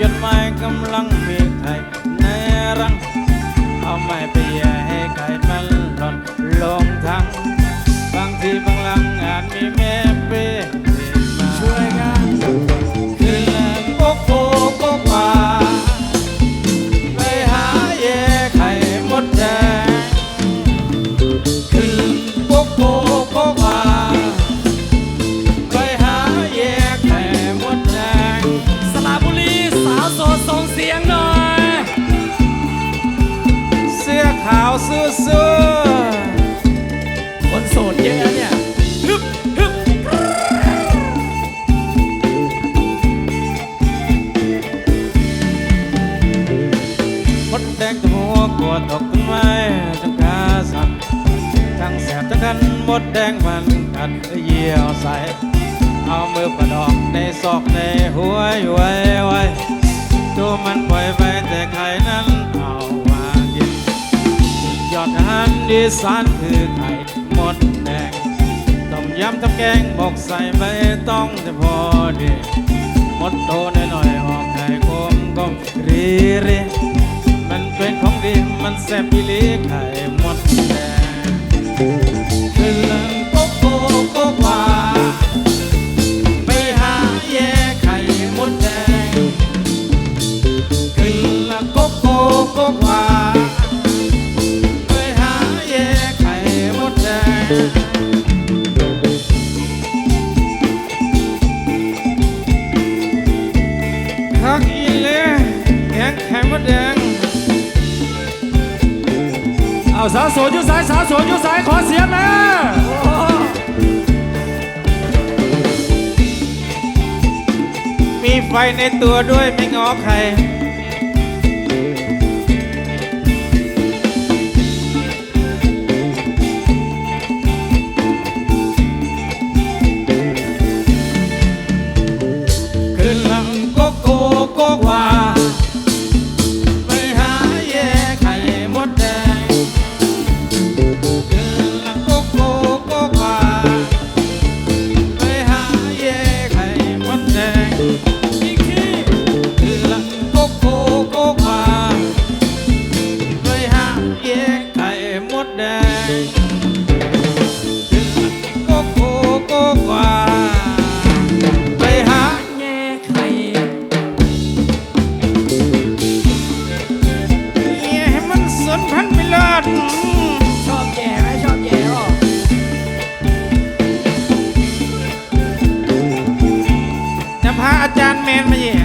ยัดไม้กำลัง ขาวซื่อคนโสดเยอะนะเนี่ยฮึบฮึบๆมดแดงตัวหัวกลัวตกต้นไม้จนขาสั่นทั้งแสบทั้งคันมดแดงมันกัดเยี่ยวใสเอามือประดอกในซอกในหัวไว้ไว้ตัวมันปล่อยไปแต่ไข่นั้น อาหารดีสานคือไข่มดแดงต้มยำทำแกงบอกใส่ใบต้องแต่พอดีมดโตหน่อยๆออกไข่กลมกลมรีรีมันเป็นของดีมันแซ่บอีลีไข่ เอาสาวสดอยุสายสาวสดอยุสายขอเสียงนะมีไฟในตัวด้วยไม่งอใคร กโก้โกกว่า ไปหาแง่ไข่แย่ให้มันสนพันไม่เลิศชอบแย่ไหมชอบแย่หรอจะพาอาจารย์แมนมาแย่